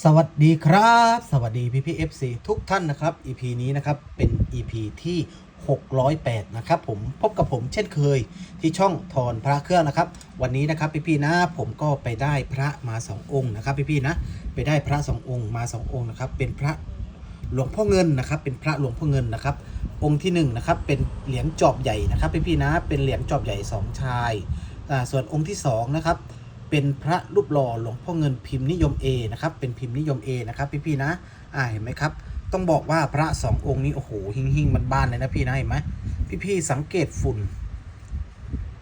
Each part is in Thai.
สวัสดีครับ สวัสดีพี่พี่ FC ทุกท่านนะครับ EP นี้นะครับเป็น EP ที่ 608 นะครับผมพบกับผมเช่นเคยที่ช่องทอนพระเครื่องนะครับ วันนี้นะครับพี่พี่นะผมก็ไปได้พระมา 2 องค์นะครับพี่พี่นะไปได้พระ 2 องค์มา 2 องค์นะครับเป็นพระหลวงพ่อเงินนะครับ เป็นพระหลวงพ่อเงินนะครับ องค์ที่1นนะครับเป็นเหรียญจอบใหญ่นะครับพี่พี่นะเป็นเหรียญจอบใหญ่สองชายอ่ส่วนองค์ที่สองนะครับ เป็นพระรูปหล่อหลวงพ่อเงินพิมพ์นิยม A นะครับเป็นพิมพ์นิยม A นะครับพี่ๆนะอ่าเห็นไหมครับ ต้องบอกว่าพระสององค์นี้โอ้โหหิ่งหิ่งมันบ้านเลยนะพี่นะเห็นไหมพี่ๆสังเกตฝุ่น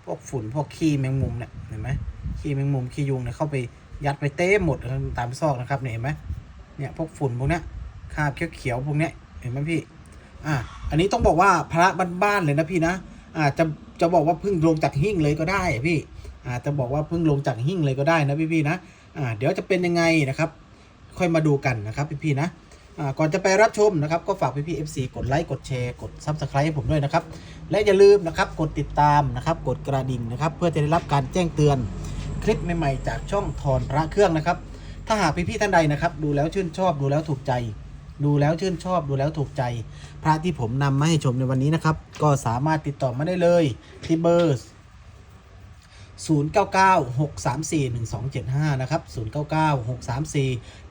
พวกฝุ่นพวกขี้แมงมุมเนี่ยเห็นไหมขี้แมงมุมขี้ยุงเนี่ยเข้าไปยัดไปเต็มหมดตามซอกนะครับเนี่ยเห็นไหมเนี่ยพวกฝุ่นพวกเนี้ยคาบเขียวๆพวกเนี้ยเห็นไหมพี่อ่าอันนี้ต้องบอกว่าพระบ้านๆเลยนะพี่นะอ่าจะจะบอกว่าเพิ่งลงจากหิ้งเลยก็ได้พี่ อาจจะบอกว่าเพิ่งลงจากหิ้งเลยก็ได้นะพี่ๆนะอ่าเดี๋ยวจะเป็นยังไงนะครับ ค่อยมาดูกันนะครับพี่ๆนะอ่าก่อนจะไปรับชมนะครับก็ฝากพี่ๆ FC กดไลค์กดแชร์กด Subscribe ให้ผมด้วยนะครับ และอย่าลืมนะครับกดติดตามนะครับ กดกระดิ่งนะครับ เพื่อจะได้รับการแจ้งเตือนคลิปใหม่ๆ จากช่องทอนพระเครื่องนะครับ ถ้าหากพี่ๆท่านใดนะครับ ดูแล้วชื่นชอบดูแล้วถูกใจ ดูแล้วชื่นชอบดูแล้วถูกใจ พระที่ผมนำมาให้ชมในวันนี้นะครับ ก็สามารถติดต่อมาได้เลยที่เบอร์ 0996341275 นะครับ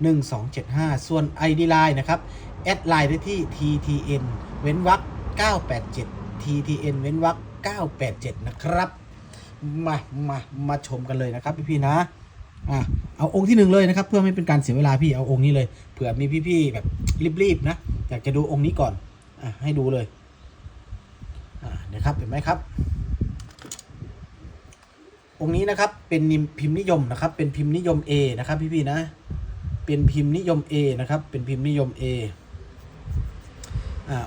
0996341275 ส่วน ID Line นะครับ แอดไลน์ได้ที่ TTN เว้นวรรค987 TTN เว้นวรรค987 นะครับ มา มา มาชมกันเลยนะครับพี่ๆนะ อะ เอาองค์ที่หนึ่งเลยนะครับ เพื่อไม่เป็นการเสียเวลาพี่เอาองค์นี้เลย เผื่อมีพี่ๆแบบรีบๆนะ อยากจะดูองค์นี้ก่อน อะ ให้ดูเลย อ่าเดี๋ยวครับ เห็นไหมครับ องค์นี้นะครับเป็นนิมพิมพ์นิยมนะครับ เป็นพิมพ์นิยม A นะครับพี่ๆนะ เป็นพิมพ์นิยม A นะครับ เป็นพิมพ์นิยม A อ่า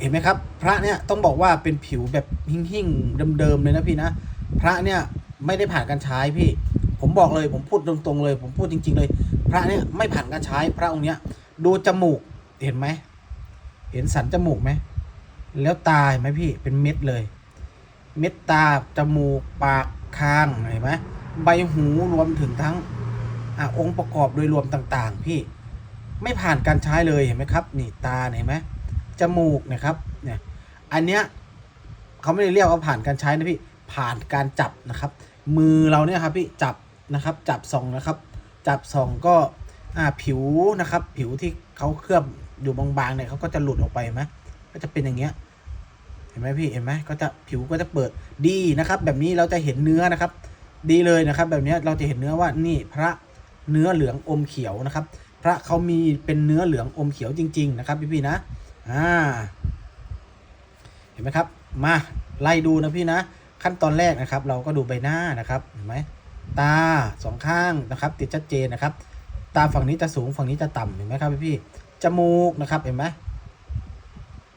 เห็นไหมครับ พระเนี่ยต้องบอกว่าเป็นผิวแบบหิ่งๆเดิมๆเลยนะพี่นะ พระเนี่ยไม่ได้ผ่านการใช้พี่ ผมบอกเลยผมพูดตรงๆเลย ผมพูดจริง ๆ เลย พระเนี่ยไม่ผ่านการใช้พระองค์เนี้ยดูจมูกเห็นไหมเห็นสันจมูกไหมแล้วตาเห็นไหมพี่เป็นเม็ดเลย เม็ดตาจมูกปาก คางเห็นไหมใบหูรวมถึงทั้งอองค์ประกอบโดยรวมต่างๆ พี่ไม่ผ่านการใช้เลยเห็นไหมครับ นี่ตาเห็นไหมจมูกนะครับเนี่ยอันเนี้ยเขาไม่ได้เรียกว่าผ่านการใช้นะพี่ผ่านการจับนะครับ มือเราเนี่ยครับพี่จับนะครับจับส่องนะครับ จับส่องก็อ่าผิวนะครับ ผิวที่เขาเคลือบอยู่บางๆเนี่ยเขาก็จะหลุดออกไปไหมก็จะเป็นอย่างเงี้ย ห็นไหมพี่เห็นไหมก็จะผิวก็จะเปิดดีนะครับ แบบนี้เราจะเห็นเนื้อนะครับ ดีเลยนะครับ แบบนี้เราจะเห็นเนื้อว่านี่พระเนื้อเหลืองอมเขียวนะครับ พระเขามีเป็นเนื้อเหลืองอมเขียวจริง ๆ นะครับ พี่ๆนะอ่าเห็นไหมครับ มาไล่ดูนะพี่นะ ขั้นตอนแรกนะครับ เราก็ดูใบหน้านะครับเห็นไหมตาสองข้างนะครับ ติดชัดเจนนะครับ ตาฝั่งนี้จะสูงฝั่งนี้จะต่ำเห็นไหมครับพี่ๆจมูกนะครับเห็นไหม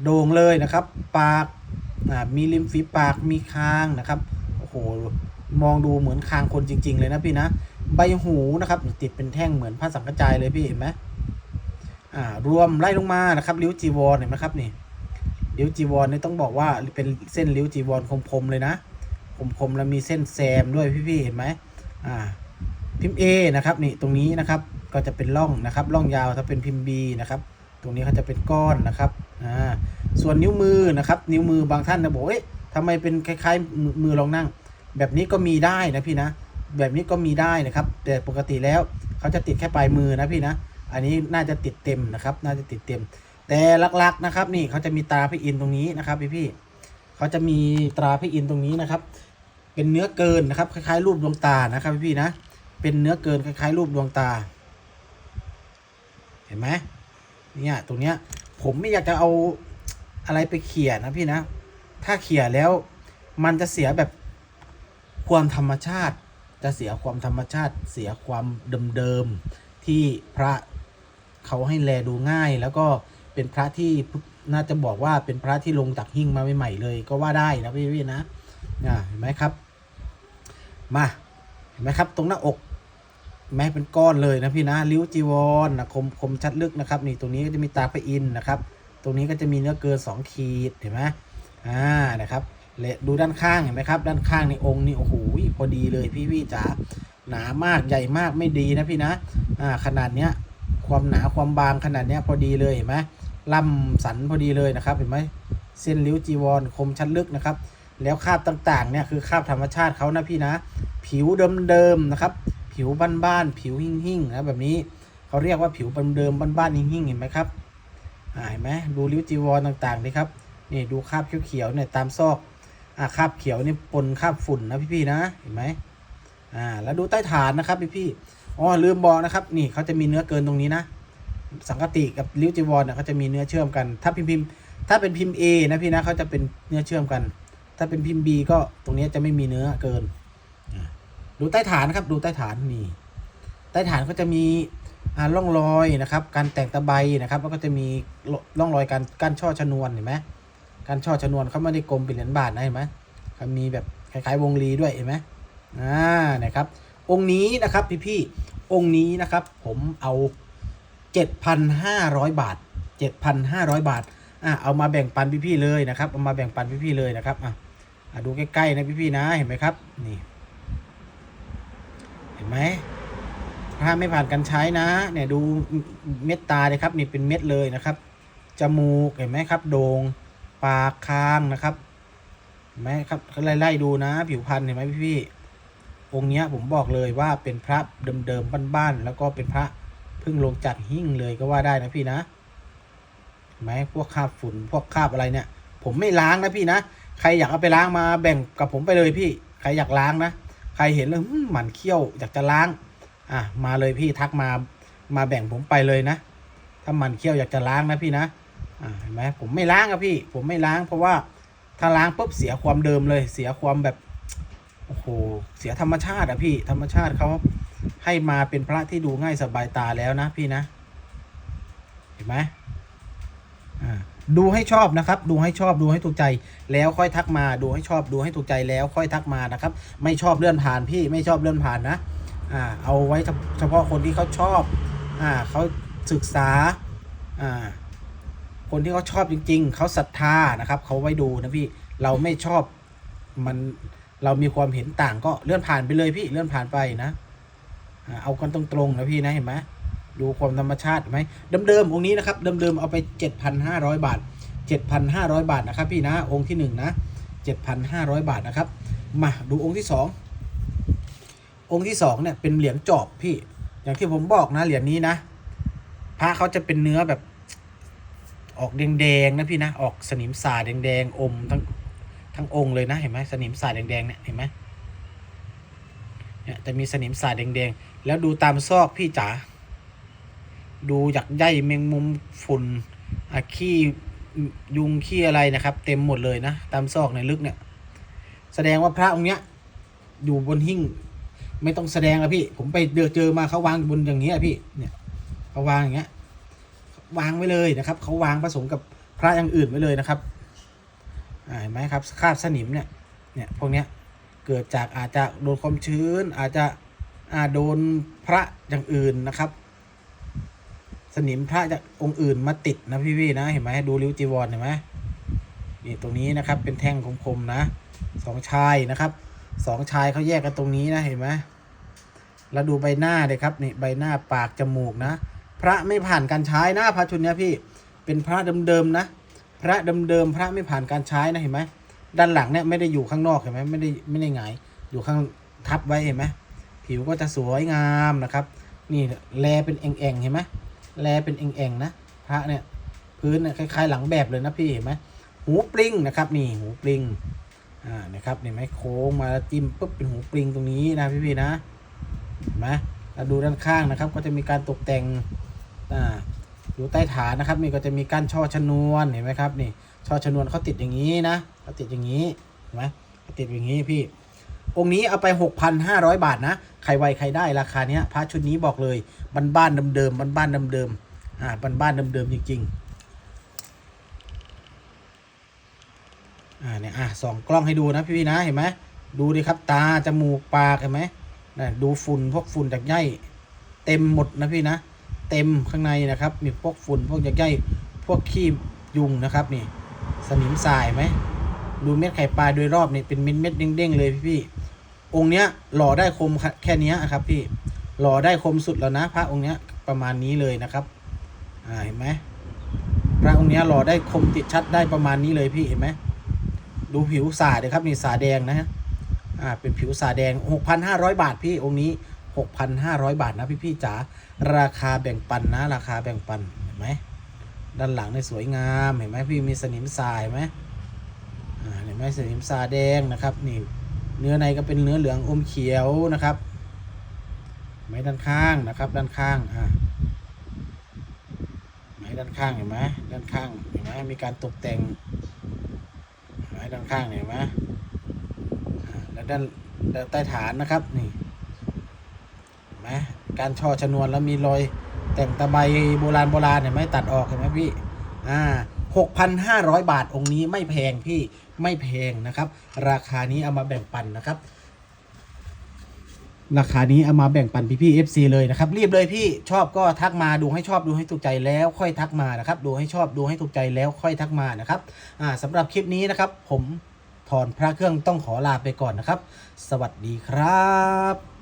โด่งเลยนะครับ ปาก มีริมฝีปากมีคางนะครับโอ้โหมองดูเหมือนคางคนจริง ๆ เลยนะพี่นะใบหูนะครับติดเป็นแท่งเหมือนผ้าสังกะจายเลยพี่เห็นไหมอ่ารวมไล่ลงมานะครับริ้วจีวรเห็นไหมครับนี่ริ้วจีวรนี่ต้องบอกว่าเป็นเส้นริ้วจีวรคมๆเลยนะคมๆแล้วมีเส้นแซมด้วยพี่ๆเห็นไหมอ่าพิมพ์ A นะครับนี่ตรงนี้นะครับก็จะเป็นร่องนะครับร่องยาวถ้าเป็นพิมพ์ B นะครับ ตรงนี้เขาจะเป็นก้อนนะครับอ่าส่วนนิ้วมือนะครับ นิ้วมือบางท่านจะบอกเอ๊ะทำไมเป็นคล้ายๆมือมืองนั่ง แบบนี้ก็มีได้นะพี่นะ แบบนี้ก็มีได้นะครับ แต่ปกติแล้วเขาจะติดแค่ปลายมือนะพี่นะ อันนี้น่าจะติดเต็มนะครับ น่าจะติดเต็ม แต่หลักๆนะครับ นี่เขาจะมีตราพระอินตรงนี้นะครับพี่พี่เขาจะมีตราพระอินตรงนี้นะครับ เป็นเนื้อเกินนะครับ คล้ายๆ รูปดวงตานะครับพี่พี่นะ เป็นเนื้อเกินคล้ายๆ รูปดวงตา เห็นไหม เนี่ยตรงเนี้ย ผมไม่อยากจะเอาอะไรไปเขี่ยนะพี่นะ ถ้าเขี่ยแล้ว มันจะเสียแบบความธรรมชาติ จะเสียความธรรมชาติ เสียความเดิมๆที่พระเขาให้แลดูง่าย แล้วก็เป็นพระที่น่าจะบอกว่าเป็นพระที่ลงจากหิ้งมาใหม่ๆเลย ก็ว่าได้นะพี่พี่ๆนะอ่าเห็นไหมครับ มาเห็นไหมครับ ตรงหน้าอก แม้เป็นก้อนเลยนะพี่นะริ้วจีวรนะคมคมชัดลึกนะครับ นี่ตรงนี้ก็จะมีตาพระอินทร์นะครับ ตรงนี้ก็จะมีเนื้อเกินสองขีดเห็นไหมอ่านะครับแลดูด้านข้างเห็นไหมครับ ด้านข้างในองค์นี่โอ้โหพอดีเลยพี่พี่จ๋าหนามากใหญ่มากไม่ดีนะพี่นะอ่าขนาดเนี้ยความหนาความบางขนาดเนี้ยพอดีเลยเห็นไหมล่ำสันพอดีเลยนะครับเห็นไหมเส้นริ้วจีวรคมชัดลึกนะครับ แล้วคราบต่างๆเนี่ยคือคราบธรรมชาติเขานะพี่นะ ผิวเดิมๆนะครับ ผิวบ้านๆผิวหิ่งๆนะแบบนี้เขาเรียกว่าผิวเดิมบ้านๆหิ่งๆเห็นไหมครับอ่าเห็นไหมดูริ้วจีวรต่างๆดิครับนี่ดูคราบเขียวๆเนี่ยตามซอกอ่าคราบเขียวนี่ปนคราบฝุ่นนะพี่ๆนะเห็นไหมอ่าแล้วดูใต้ฐานนะครับพี่ๆอ๋อลืมบอกนะครับนี่เขาจะมีเนื้อเกินตรงนี้นะ สังกติกับริ้วจีวรเนี่ยเขาจะมีเนื้อเชื่อมกัน ถ้าพิมพ์ถ้าเป็นพิมพ์ A นะพี่นะเขาจะเป็นเนื้อเชื่อมกัน ถ้าเป็นพิมพ์ B ก็ตรงนี้จะไม่มีเนื้อเกิน ดูใต้ฐานครับ ดูใต้ฐานนี่ใต้ฐานก็จะมีอ่าร่องรอยนะครับ การแต่งตะไบนะครับ แล้วก็จะมีร่องรอยการการช่อชนวนเห็นไหมการช่อชนวนเขาไม่ได้กลมเป็นเหรียญบาทนะเห็นไหมเขามีแบบคล้ายๆวงรีด้วยเห็นไหมอ่านะครับ องค์นี้นะครับพี่ๆองค์นี้นะครับ ผมเอา 7,500 บาท 7,500 บาทอะเอามาแบ่งปันพี่ๆเลยนะครับเอามาแบ่งปันพี่ๆเลยนะครับอะอะดูใกล้ๆนะพี่ๆนะเห็นไหมครับนี่ เห็นไหมถ้าไม่ผ่านการใช้นะ เนี่ยดูเม็ดตาเลยครับ นี่เป็นเม็ดเลยนะครับ จมูกเห็นไหมครับ โดง่งปากคางนะครับเห็นไหมครับไล่ๆดูนะ ผิวพรรณเห็นไหมพี่ๆองค์เนี้ยผมบอกเลยว่าเป็นพระเดิมๆบ้านๆแล้วก็เป็นพระเพิ่งลงจากหิ้งเลยก็ว่าได้นะพี่นะเห็นไหมพวกคราบฝุ่นพวกคราบอะไรเนี่ย ผมไม่ล้างนะพี่นะใครอยากเอาไปล้างมาแบ่งกับผมไปเลยพี่ ใครอยากล้างนะ ใครเห็นแล้วหมันเขี้ยวอยากจะล้าง อะมาเลยพี่ทักมามาแบ่งผมไปเลยนะ ถ้าหมันเขี้ยวอยากจะล้างนะพี่นะอ่าเห็นไหมผมไม่ล้างอะพี่ ผมไม่ล้างเพราะว่าถ้าล้างปุ๊บเสียความเดิมเลย เสียความแบบโอ้โหเสียธรรมชาติอะพี่ ธรรมชาติเขาให้มาเป็นพระที่ดูง่ายสบายตาแล้วนะพี่นะ เห็นไหมอ่า ดูให้ชอบนะครับ ดูให้ชอบดูให้ถูกใจ แล้วค่อยทักมา ดูให้ชอบดูให้ถูกใจแล้วค่อยทักมานะครับ ไม่ชอบเลื่อนผ่านพี่ไม่ชอบเลื่อนผ่านนะอ่าเอาไว้เฉพาะคนที่เขาชอบอ่าเขาศึกษาอ่าคนที่เขาชอบจริง ๆ เขาศรัทธานะครับเขาไว้ดูนะพี่เราไม่ชอบมันเรามีความเห็นต่างก็เลื่อนผ่านไปเลยพี่เลื่อนผ่านไปนะ เอากันตรงๆนะพี่นะเห็นไหม ดูความธรรมชาติเห็นไหมเดิมๆองค์นี้นะครับเดิมๆเอาไป 7,500 บาท 7,500 บาทนะครับพี่นะองค์ที่หนึ่งนะ7,500 บาทนะครับมาดูองค์ที่สององค์ที่สองเนี่ยเป็นเหรียญจอบพี่ อย่างที่ผมบอกนะเหรียญนี้นะพระเขาจะเป็นเนื้อแบบออกแดงๆนะพี่นะออกสนิมสาแดงๆอมทั้งทั้งองค์เลยนะเห็นไหมสนิมสาแดงๆเนี่ยเห็นไหมเนี่ยจะมีสนิมสาแดงๆแล้วดูตามซอกพี่จ๋า ดูหยักใยแมงมุมฝุ่นขี้ยุงขี้อะไรนะครับ เต็มหมดเลยนะ ตามซอกในลึกเนี่ย แสดงว่าพระองค์เนี้ย อยู่บนหิ้งไม่ต้องแสดงอะพี่ ผมไปเจอเจอมาเขาวางบนอย่างเงี้ยพี่เนี่ยเขาวางอย่างเงี้ยวางไว้เลยนะครับเขาวางผสมกับพระอย่างอื่นไว้เลยนะครับเห็นไหมครับคราบสนิมเนี่ยเนี่ยพวกเนี้ยเกิดจากอาจจะโดนความชื้น อาจจะอาโดนพระอย่างอื่นนะครับ สนิมพระจากองค์อื่นมาติดนะพี่ๆนะเห็นไหมดูริ้วจีวรเห็นไหมนี่ตรงนี้นะครับเป็นแท่งคมๆนะสองชายนะครับสองชายเขาแยกกันตรงนี้นะเห็นไหมแล้วดูใบหน้าเลยครับนี่ใบหน้าปากจมูกนะ พระไม่ผ่านการใช้นะพระชุดเนี้ยพี่เป็นพระเดิมๆนะ พระเดิมๆพระไม่ผ่านการใช้นะเห็นไหมด้านหลังเนี่ยไม่ได้อยู่ข้างนอกเห็นไหมไม่ได้ไม่ได้หงายอยู่ข้างทับไว้เห็นไหมผิวก็จะสวยงามนะครับ นี่แลเป็นเอ่งๆเห็นไหม แลเป็นเอ่งๆนะพระเนี่ยพื้นเนี่ยคล้ายๆ หลังแบบเลยนะพี่เห็นไหมหูปลิงนะครับนี่หูปลิงอ่านะครับเห็นไหมโค้งมาแล้วจิ้มปุ๊บเป็นหูปลิงตรงนี้นะพี่ๆนะเห็นไหมแล้วดูด้านข้างนะครับก็จะมีการตกแต่งอ่าอยู่ใต้ฐานนะครับนี่ก็จะมีการช่อชนวนเห็นไหมครับนี่ช่อชนวนเขาติดอย่างนี้นะเขาติดอย่างนี้เห็นไหมติดอย่างนี้พี่ องค์นี้เอาไป 6,500 บาทนะ ใครไวใครได้ราคาเนี้ยพระชุดนี้บอกเลยบ้านๆเดิมๆบ้านๆเดิมๆอ่าบ้านๆเดิมๆจริงๆอ่าเนี่ยอะสองกล้องให้ดูนะพี่ๆนะเห็นไหมดูดิครับตาจมูกปากเห็นไหมนะดูฝุ่นพวกฝุ่นจากใยเต็มหมดนะพี่นะ เต็มข้างในนะครับ มีพวกฝุ่นพวกจากใยพวกขี้ยุงนะครับนี่สนิมทรายไหมดูเม็ดไข่ปลาโดยรอบนี่เป็นเม็ดเม็ดเด้งๆเลยพี่ๆ องค์เนี้ยหล่อได้คมแค่เนี้ยครับ พี่หล่อได้คมสุดแล้วนะ พระองค์เนี้ยประมาณนี้เลยนะครับอ่าเห็นไหมพระองค์เนี้ยหล่อได้คมติดชัดได้ประมาณนี้เลยพี่เห็นไหมดูผิวสาดเลยครับนี่สาแดงนะฮะอ่าเป็นผิวสาแดง 6,500 บาทพี่องค์นี้ 6,500 บาทนะพี่พี่จ๋าราคาแบ่งปันนะ ราคาแบ่งปันเห็นไหมด้านหลังในสวยงามเห็นไหมพี่มีสนิมทรายไหมเห็นไหมสนิมทรายแดงนะครับนี่ เนื้อในก็เป็นเนื้อเหลืองอมเขียวนะครับ ไม้ด้านข้างนะครับ ด้านข้างอ่าไม้ด้านข้างเห็นไหมด้านข้างเห็นไหมมีการตกแต่ง ไม้ด้านข้างเห็นไหมแล้วด้านด้านใต้ฐานนะครับนี่เห็นไหมการช่อชนวนแล้วมีรอยแต่งตะไบโบราณโบราณเห็นไหมตัดออกเห็นไหมพี่อ่า หกพันห้าร้อยบาทองค์นี้ไม่แพงพี่ไม่แพงนะครับ ราคานี้เอามาแบ่งปันนะครับ ราคานี้เอามาแบ่งปันพี่พี่ๆ FC เลยนะครับรีบเลยพี่ชอบก็ทักมาดูให้ชอบดูให้ถูกใจแล้วค่อยทักมานะครับดูให้ชอบดูให้ถูกใจแล้วค่อยทักมานะครับอ่าสำหรับคลิปนี้นะครับ ผมถอนพระเครื่องต้องขอลาไปก่อนนะครับ สวัสดีครับ